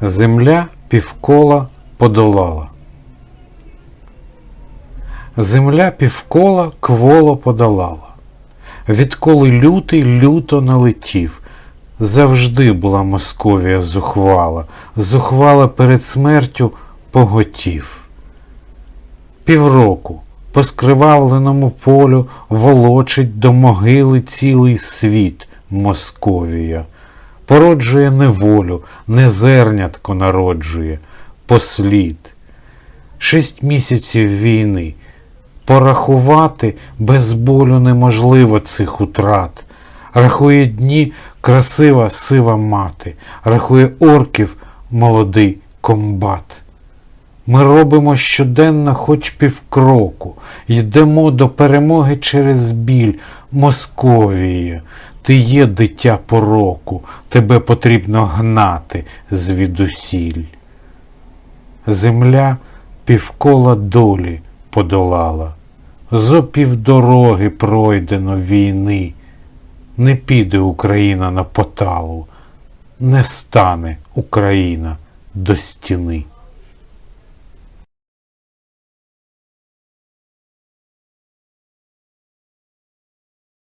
Земля півкола подолала. Земля півкола кволо подолала. Відколи лютий люто налетів, завжди була Московія зухвала, зухвала перед смертю поготів. Півроку по скривавленому полю волочить до могили цілий світ Московія, породжує неволю, не зернятко народжує, послід. Шість місяців війни. Порахувати без болю неможливо цих утрат. Рахує дні красива сива мати, рахує орків молодий комбат. Ми робимо щоденно хоч півкроку, йдемо до перемоги через біль. Московія, ти є дитя пороку, тебе потрібно гнати звідусіль. Земля півкола долі подолала, зо півдороги пройдено війни. Не піде Україна на поталу, не стане Україна до стіни.